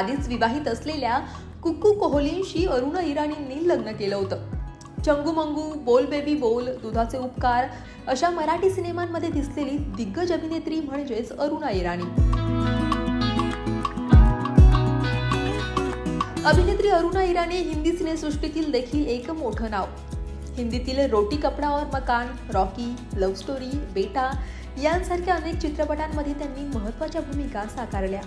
आधीच विवाहित असलेल्या कुक्कू कोहलींशी अरुणा इराणींनी लग्न केलं होतं. चंगू मंगू बोल बेबी बोल दुधाचे उपकार अशा मराठी सिनेमांमध्ये दिसलेली दिग्गज अभिनेत्री म्हणजेच अरुणा इराणी. अभिनेत्री अरुणा इराणी हिंदी सिनेसृष्टीतील देखील एक मोठं नाव. हिंदीतील रोटी कपडा और मकान रॉकी लव्ह स्टोरी बेटा यांसारख्या अनेक चित्रपटांमध्ये त्यांनी महत्त्वाच्या भूमिका साकारल्या.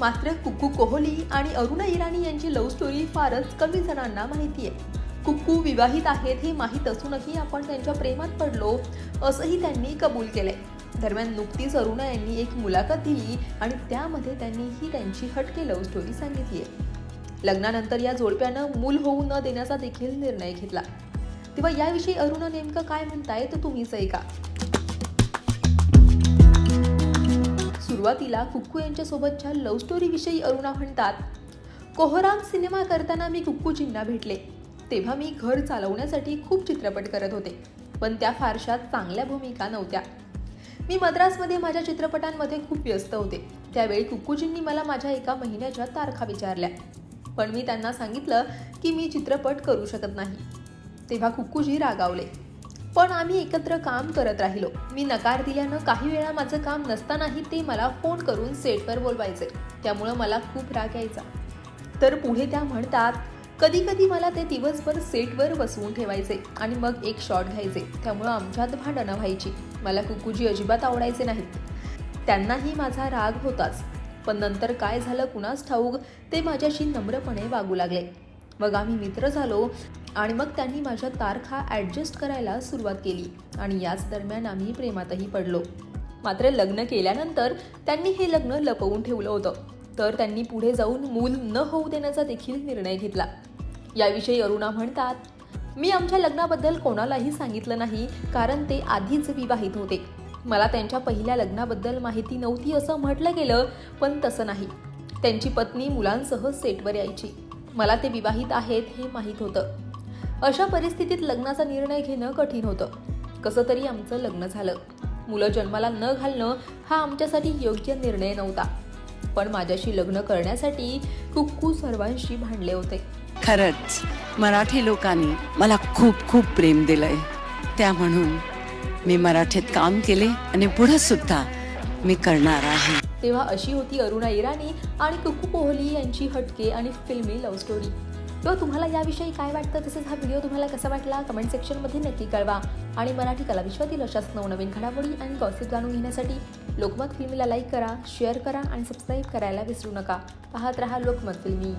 मात्र कुक्कू कोहली आणि अरुणा इराणी यांची लव्ह स्टोरी फारच कमी जणांना माहिती आहे कुक्कू विवाहित आहेत हे माहीत असूनही आपण त्यांच्या प्रेमात पडलो असंही त्यांनी कबूल केलंय. दरम्यान नुकतीच अरुणा यांनी एक मुलाखत दिली आणि त्यामध्ये त्यांनी ही त्यांची हटके लव्ह स्टोरी सांगितली आहे लग्नानंतर या जोडप्यानं मूल होऊ न देण्याचा देखील निर्णय घेतला. तेव्हा याविषयी अरुणा नेमकं काय म्हणताय तर तुम्हीच ऐका सुरुवातीला कुक्कू यांच्यासोबतच्या लव्ह स्टोरीविषयी अरुणा म्हणतात कोहराम सिनेमा करताना मी कुक्कूजींना भेटले. तेव्हा मी घर चालवण्यासाठी खूप चित्रपट करत होते पण त्या फारशा चांगल्या भूमिका नव्हत्या. मी मद्रासमध्ये माझ्या चित्रपटांमध्ये खूप व्यस्त होते. त्यावेळी कुक्कूजींनी मला माझ्या एका महिन्याच्या तारखा विचारल्या. पण मी त्यांना सांगितलं की मी चित्रपट करू शकत नाही. तेव्हा कुक्कूजी रागावले. पण आम्ही एकत्र काम करत राहिलो. मी नकार दिल्यानं काही वेळा माझं काम नसतानाही ते मला फोन करून सेटवर बोलवायचे. त्यामुळं मला खूप राग यायचा. तर पुढे त्या म्हणतात कधी कधी मला ते दिवसभर सेटवर बसवून ठेवायचे आणि मग एक शॉट घ्यायचे. त्यामुळं आमच्यात भांडणं व्हायची. मला कुकूजी अजिबात आवडायचे नाहीत. त्यांनाही माझा राग होताच. पण नंतर काय झालं कुणास ठाऊक ते माझ्याशी नम्रपणे वागू लागले. मग आम्ही मित्र झालो आणि मग त्यांनी माझ्या तारखा ॲडजस्ट करायला सुरुवात केली आणि याच दरम्यान आम्ही प्रेमातही पडलो. मात्र लग्न केल्यानंतर त्यांनी हे लग्न लपवून ठेवलं होतं. तर त्यांनी पुढे जाऊन मूल न होऊ देण्याचा देखील निर्णय घेतला. याविषयी अरुणा म्हणतात मी आमच्या लग्नाबद्दल कोणालाही सांगितलं नाही कारण ते आधीच विवाहित होते. मला त्यांच्या पहिल्या लग्नाबद्दल माहिती नव्हती असं म्हटलं गेलं पण तसं नाही. त्यांची पत्नी मुलांसह सेटवर यायची. मला ते विवाहित आहेत हे माहीत होतं. अशा परिस्थितीत लग्नाचा निर्णय घेणं कठीण होतं. कसं तरी आमचं लग्न झालं. मुलं जन्माला न घालणं हा आमच्यासाठी योग्य निर्णय नव्हता. पण माझ्याशी लग्न करण्यासाठी कुक्कू सर्वांशी भांडले होते. खरंच मराठी लोकांनी मला खूप खूप प्रेम दिलंय. त्या म्हणून मी मराठीत काम केले आणि पुढे सुद्धा मी करणार आहे. तेव्हा अशी होती अरुणा इराणी आणि कुकू कोहली यांची हटके आणि फिल्मी लव्ह स्टोरी तेव्हा तुम्हाला याविषयी काय वाटतं? तसेच हा व्हिडिओ तुम्हाला कसा वाटला? कमेंट सेक्शनमध्ये नक्की कळवा. आणि मराठी कला विश्वातील अशाच नवनवीन घडामोडी आणि गॉसिप जाणून घेण्यासाठी लोकमत फिल्मीला लाईक करा शेअर करा आणि सबस्क्राईब करायला विसरू नका. पाहत रहा लोकमत फिल्मी